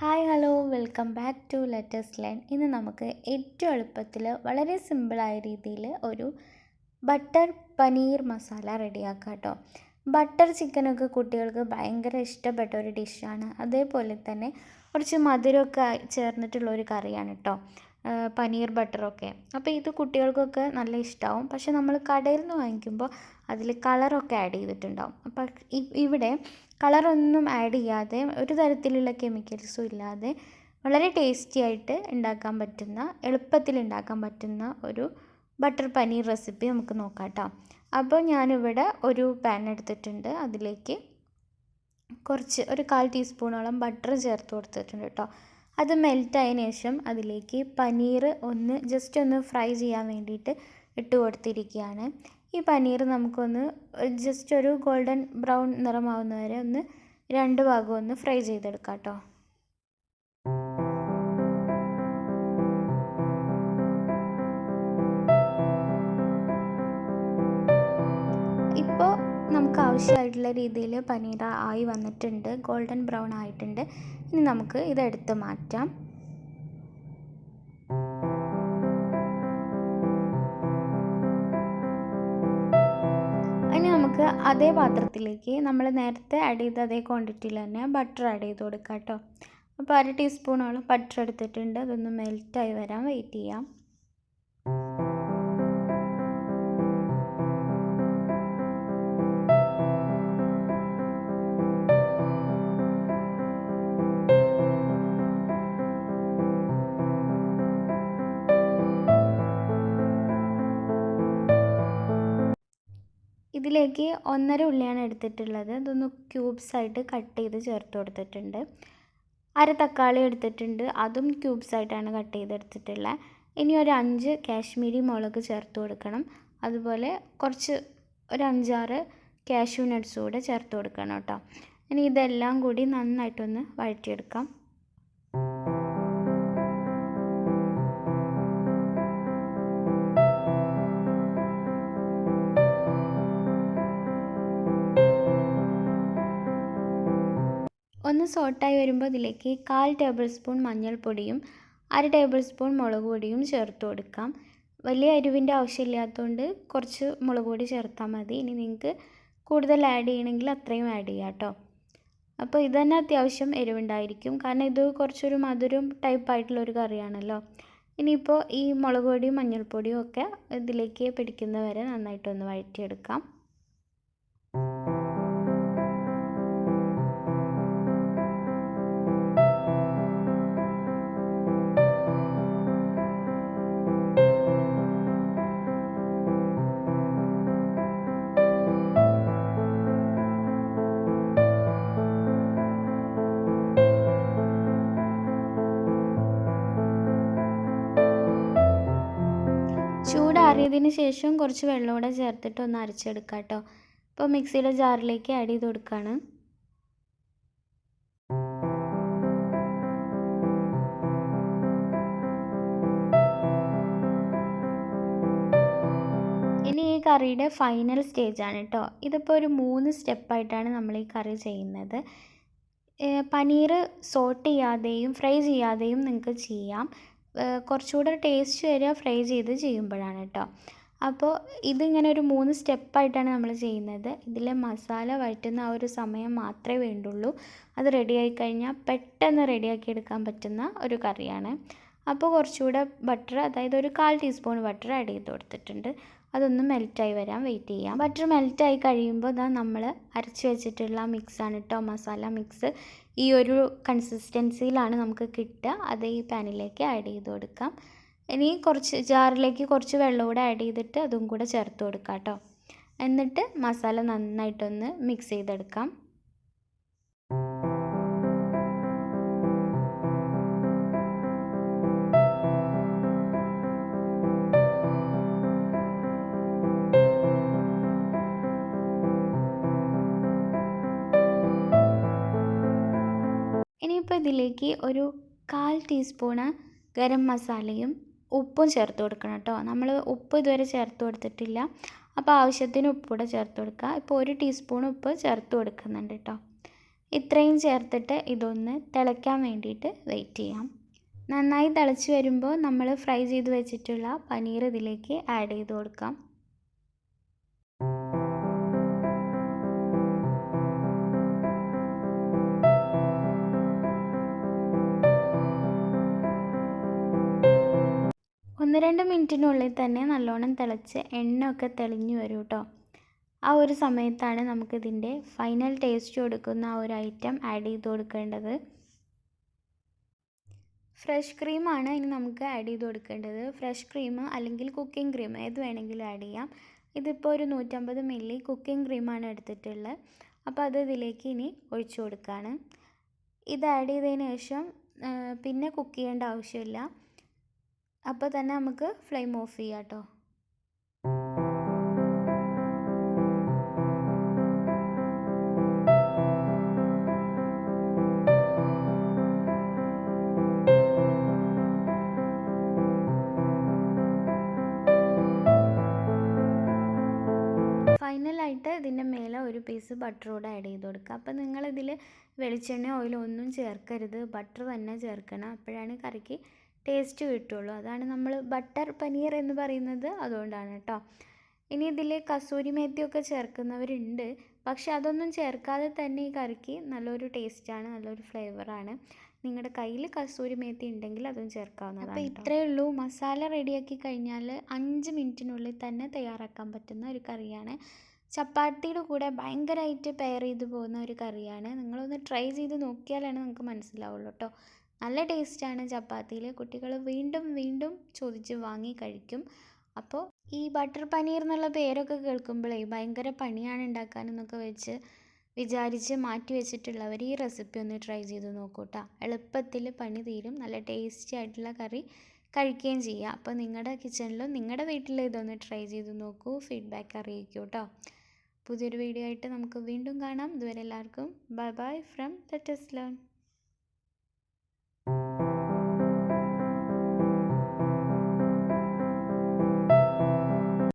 Hi hello welcome back to let's learn. ഇന്ന് നമുക്ക് ഏറ്റവും എളുപ്പത്തിൽ വളരെ സിമ്പിളായ രീതിയിൽ ഒരു ബട്ടർ പനീർ മസാല റെഡിയാക്കാം കേട്ടോ. ബട്ടർ ചിക്കനൊക്കെ കുട്ടികൾക്ക് ഭയങ്കര ഇഷ്ടപ്പെട്ട ഒരു ഡിഷാണ്. അതേപോലെ തന്നെ കുറച്ച് മധുരമൊക്കെ ചേർന്നിട്ടുള്ള ഒരു കറിയാണ് കേട്ടോ പനീർ ബട്ടറൊക്കെ. അപ്പോൾ ഇത് കുട്ടികൾക്കൊക്കെ നല്ല ഇഷ്ടമാവും പക്ഷെ നമ്മൾ കടയിൽ നിന്ന് വാങ്ങിക്കുമ്പോൾ അതിൽ കളറൊക്കെ ആഡ് ചെയ്തിട്ടുണ്ടാവും. അപ്പം ഇവിടെ കളറൊന്നും ആഡ് ചെയ്യാതെ ഒരു തരത്തിലുള്ള കെമിക്കൽസും ഇല്ലാതെ വളരെ ടേസ്റ്റി ആയിട്ട് ഉണ്ടാക്കാൻ പറ്റുന്ന എളുപ്പത്തിൽ ഉണ്ടാക്കാൻ പറ്റുന്ന ഒരു ബട്ടർ പനീർ റെസിപ്പി നമുക്ക് നോക്കാം കേട്ടോ അപ്പോൾ ഞാനിവിടെ ഒരു പാൻ എടുത്തിട്ടുണ്ട്. അതിലേക്ക് കുറച്ച് ഒരു കാൽ ടീസ്പൂണോളം ബട്ടർ ചേർത്ത് കൊടുത്തിട്ടുണ്ട് കേട്ടോ അത് മെൽറ്റ് ആയതിനു ശേഷം അതിലേക്ക് പനീർ ഒന്ന് ജസ്റ്റ് ഒന്ന് ഫ്രൈ ചെയ്യാൻ വേണ്ടിയിട്ട് ഇട്ട് കൊടുത്തിരിക്കുകയാണ് ഈ പനീർ നമുക്കൊന്ന് ജസ്റ്റ് ഒരു ഗോൾഡൻ ബ്രൗൺ നിറമാവുന്ന വരെ ഒന്ന് രണ്ട് ഭാഗവും ഒന്ന് ഫ്രൈ ചെയ്തെടുക്കാം കേട്ടോ ഇപ്പോൾ നമുക്ക് ആവശ്യമായിട്ടുള്ള രീതിയിൽ പനീർ ആയി വന്നിട്ടുണ്ട് ഗോൾഡൻ ബ്രൗൺ ആയിട്ടുണ്ട്. ഇനി നമുക്ക് ഇതെടുത്ത് മാറ്റാം. നമുക്ക് അതേ പാത്രത്തിലേക്ക് നമ്മൾ നേരത്തെ ആഡ് ചെയ്ത അതേ ക്വാണ്ടിറ്റിയിൽ തന്നെ ബട്ടർ ആഡ് ചെയ്ത് കൊടുക്കാം കേട്ടോ. അപ്പോൾ അര ടീസ്പൂണോളം ബട്ടർ എടുത്തിട്ടുണ്ട്. അതൊന്ന് മെൽറ്റായി വരാൻ വെയിറ്റ് ചെയ്യാം. ഇതിലേക്ക് ഒന്നര ഉള്ളിയാണ് എടുത്തിട്ടുള്ളത്. അതൊന്ന് ക്യൂബ്സ് ആയിട്ട് കട്ട് ചെയ്ത് ചേർത്ത് കൊടുത്തിട്ടുണ്ട്. അര തക്കാളി എടുത്തിട്ടുണ്ട്. അതും ക്യൂബ്സ് ആയിട്ടാണ് കട്ട് ചെയ്തെടുത്തിട്ടുള്ളത് ഇനി ഒരു അഞ്ച് കാശ്മീരി മുളക് ചേർത്ത് കൊടുക്കണം. അതുപോലെ കുറച്ച് ഒരു അഞ്ചാറ് കാഷ്യൂ നട്ട്സ് കൂടെ ചേർത്ത് കൊടുക്കണം കേട്ടോ. ഇനി ഇതെല്ലാം കൂടി നന്നായിട്ടൊന്ന് വഴറ്റിയെടുക്കാം. സോട്ടായി വരുമ്പോൾ ഇതിലേക്ക് കാൽ ടേബിൾ സ്പൂൺ മഞ്ഞൾപ്പൊടിയും അര ടേബിൾ സ്പൂൺ മുളക് പൊടിയും ചേർത്ത് കൊടുക്കാം. വലിയ അരിവിന്റെ ആവശ്യമില്ലാത്തതുകൊണ്ട് കുറച്ച് മുളക് പൊടി ചേർത്താൽ മതി. ഇനി നിങ്ങൾക്ക് കൂടുതൽ ആഡ് ചെയ്യണമെങ്കിൽ അത്രയും ആഡ് ചെയ്യാം കേട്ടോ. അപ്പോൾ ഇത് തന്നെ അത്യാവശ്യം എരിവുണ്ടായിരിക്കും. കാരണം ഇത് കുറച്ചൊരു മധുരം ടൈപ്പ് ആയിട്ടുള്ള ഒരു കറിയാണല്ലോ. ഇനിയിപ്പോൾ ഈ മുളക് പൊടിയും മഞ്ഞൾപ്പൊടിയും ഒക്കെ ഇതിലേക്ക് പിടിക്കുന്നവരെ നന്നായിട്ടൊന്ന് വഴറ്റിയെടുക്കാം. ചൂടാറിയതിന് ശേഷം കുറച്ച് വെള്ളം കൂടെ ചേർത്തിട്ട് ഒന്ന് അരച്ചെടുക്കാം കേട്ടോ ഇപ്പോൾ മിക്സിയുടെ ജാറിലേക്ക് ആഡ് ചെയ്ത് കൊടുക്കുകയാണ് ഇനി ഈ കറിയുടെ ഫൈനൽ സ്റ്റേജ് ആണ് കേട്ടോ ഇതിപ്പോൾ ഒരു മൂന്ന് സ്റ്റെപ്പായിട്ടാണ് നമ്മൾ ഈ കറി ചെയ്യുന്നത്. പനീർ സോട്ട് ചെയ്യാതെയും ഫ്രൈ ചെയ്യാതെയും നിങ്ങൾക്ക് ചെയ്യാം. കുറച്ചുകൂടെ ടേസ്റ്റ് വരിക ഫ്രൈ ചെയ്ത് ചെയ്യുമ്പോഴാണ് കേട്ടോ അപ്പോൾ ഇതിങ്ങനെ ഒരു മൂന്ന് സ്റ്റെപ്പായിട്ടാണ് നമ്മൾ ചെയ്യുന്നത്. ഇതിലെ മസാല വഴറ്റുന്ന ആ ഒരു സമയം മാത്രമേ വേണ്ടുള്ളൂ. അത് റെഡിയായി കഴിഞ്ഞാൽ പെട്ടെന്ന് റെഡിയാക്കി എടുക്കാൻ പറ്റുന്ന ഒരു കറിയാണ്. അപ്പോൾ കുറച്ചുകൂടെ ബട്ടർ അതായത് ഒരു കാൽ ടീസ്പൂൺ ബട്ടർ ആഡ് ചെയ്ത് കൊടുത്തിട്ടുണ്ട്. അതൊന്ന് മെൽറ്റായി വരാൻ വെയിറ്റ് ചെയ്യാം. ബട്ടർ മെൽറ്റായി കഴിയുമ്പോൾ ഇതാ നമ്മൾ അരച്ച് വെച്ചിട്ടുള്ള മിക്സാണ് കേട്ടോ മസാല മിക്സ് ഈ ഒരു കൺസിസ്റ്റൻസിയിലാണ് നമുക്ക് കിട്ടുക. അത് ഈ പാനിലേക്ക് ആഡ് ചെയ്ത് കൊടുക്കാം. ഇനി കുറച്ച് ജാറിലേക്ക് കുറച്ച് വെള്ളം കൂടെ ആഡ് ചെയ്തിട്ട് അതും കൂടെ ചേർത്ത് കൊടുക്കാം കേട്ടോ എന്നിട്ട് മസാല നന്നായിട്ടൊന്ന് മിക്സ് ചെയ്തെടുക്കാം. ഇനിയിപ്പോൾ ഇതിലേക്ക് ഒരു കാൽ ടീസ്പൂണ് ഗരം മസാലയും ഉപ്പും ചേർത്ത് കൊടുക്കണം കേട്ടോ. നമ്മൾ ഉപ്പ് ഇതുവരെ ചേർത്ത് കൊടുത്തിട്ടില്ല. അപ്പോൾ ആവശ്യത്തിന് ഉപ്പൂടെ ചേർത്ത് കൊടുക്കുക. ഇപ്പോൾ ഒരു ടീസ്പൂൺ ഉപ്പ് ചേർത്ത് കൊടുക്കുന്നുണ്ട് കേട്ടോ. ഇത്രയും ചേർത്തിട്ട് ഇതൊന്ന് തിളയ്ക്കാൻ വേണ്ടിയിട്ട് വെയിറ്റ് ചെയ്യാം. നന്നായി തിളച്ച് വരുമ്പോൾ നമ്മൾ ഫ്രൈ ചെയ്ത് വെച്ചിട്ടുള്ള പനീർ ഇതിലേക്ക് ആഡ് ചെയ്ത് കൊടുക്കാം. ഒന്ന് രണ്ട് മിനിറ്റിനുള്ളിൽ തന്നെ നല്ലോണം തിളച്ച് എണ്ണയൊക്കെ തെളിഞ്ഞു വരും കേട്ടോ ആ ഒരു സമയത്താണ് നമുക്കിതിന്റെ ഫൈനൽ ടേസ്റ്റ് കൊടുക്കുന്ന ആ ഒരു ഐറ്റം ആഡ് ചെയ്ത് കൊടുക്കേണ്ടത്. ഫ്രഷ് ക്രീമാണ് ഇനി നമുക്ക് ആഡ് ചെയ്ത് കൊടുക്കേണ്ടത്. ഫ്രഷ് ക്രീം അല്ലെങ്കിൽ കുക്കിംഗ് ക്രീം ഏത് വേണമെങ്കിലും ആഡ് ചെയ്യാം. ഇതിപ്പോൾ ഒരു നൂറ്റമ്പത് മില്ലി കുക്കിംഗ് ക്രീമാണ് എടുത്തിട്ടുള്ളത്. അപ്പോൾ അത് ഇതിലേക്ക് ഇനി ഒഴിച്ചു കൊടുക്കുകയാണ് ഇത് ആഡ് ചെയ്തതിന് ശേഷം പിന്നെ കുക്ക് ചെയ്യേണ്ട ആവശ്യമില്ല. അപ്പോൾ തന്നെ നമുക്ക് ഫ്ലെയിം ഓഫ് ചെയ്യാം കേട്ടോ ഫൈനലായിട്ട് ഇതിന്റെ മേലെ ഒരു പീസ് ബട്ടർ കൂടെ ആഡ് ചെയ്ത് കൊടുക്കുക. അപ്പോൾ നിങ്ങളിതിൽ വെളിച്ചെണ്ണ ഓയിലോ ഒന്നും ചേർക്കരുത്. ബട്ടർ തന്നെ ചേർക്കണം. അപ്പോഴാണ് കറിക്ക് ടേസ്റ്റ് കിട്ടുള്ളൂ. അതാണ് നമ്മൾ ബട്ടർ പനീർ എന്ന് പറയുന്നത് അതുകൊണ്ടാണ് കേട്ടോ. ഇനി ഇതിൽ കസൂരി മേത്തിയൊക്കെ ചേർക്കുന്നവരുണ്ട്. പക്ഷെ അതൊന്നും ചേർക്കാതെ തന്നെ ഈ കറിക്ക് നല്ലൊരു ടേസ്റ്റാണ് നല്ലൊരു ഫ്ലേവറാണ് നിങ്ങളുടെ കയ്യിൽ കസൂരി മേത്തി ഉണ്ടെങ്കിൽ അതും ചേർക്കാവുന്നതാണ് അപ്പോൾ ഇത്രയേ ഉള്ളൂ. മസാല റെഡിയാക്കി കഴിഞ്ഞാൽ അഞ്ച് മിനിറ്റിനുള്ളിൽ തന്നെ തയ്യാറാക്കാൻ പറ്റുന്ന ഒരു കറിയാണ്. ചപ്പാത്തിയുടെ കൂടെ ഭയങ്കരമായിട്ട് പെയർ ചെയ്ത് പോകുന്ന ഒരു കറിയാണ്. നിങ്ങളൊന്ന് ട്രൈ ചെയ്ത് നോക്കിയാലാണ് നിങ്ങൾക്ക് മനസ്സിലാവുള്ളൂ കേട്ടോ. നല്ല ടേസ്റ്റാണ് ചപ്പാത്തിയിൽ കുട്ടികൾ വീണ്ടും വീണ്ടും ചോദിച്ച് വാങ്ങി കഴിക്കും. അപ്പോൾ ഈ ബട്ടർ പനീർ എന്നുള്ള പേരൊക്കെ കേൾക്കുമ്പോഴേ ഭയങ്കര പണിയാണ് ഉണ്ടാക്കാനെന്നൊക്കെ വെച്ച് വിചാരിച്ച് മാറ്റി വെച്ചിട്ടുള്ളവർ ഈ റെസിപ്പി ഒന്ന് ട്രൈ ചെയ്ത് നോക്കൂട്ട. കേട്ടോ എളുപ്പത്തിൽ പണി തീരും. നല്ല ടേസ്റ്റി ആയിട്ടുള്ള കറി കഴിക്കുകയും ചെയ്യുക അപ്പോൾ നിങ്ങളുടെ കിച്ചണിലും നിങ്ങളുടെ വീട്ടിലും ഇതൊന്ന് ട്രൈ ചെയ്ത് നോക്കൂ. ഫീഡ്ബാക്ക് അറിയിക്കൂ കേട്ടോ പുതിയൊരു വീഡിയോ ആയിട്ട് നമുക്ക് വീണ്ടും കാണാം. ഇതുവരെ എല്ലാവർക്കും bye bye from let's learn.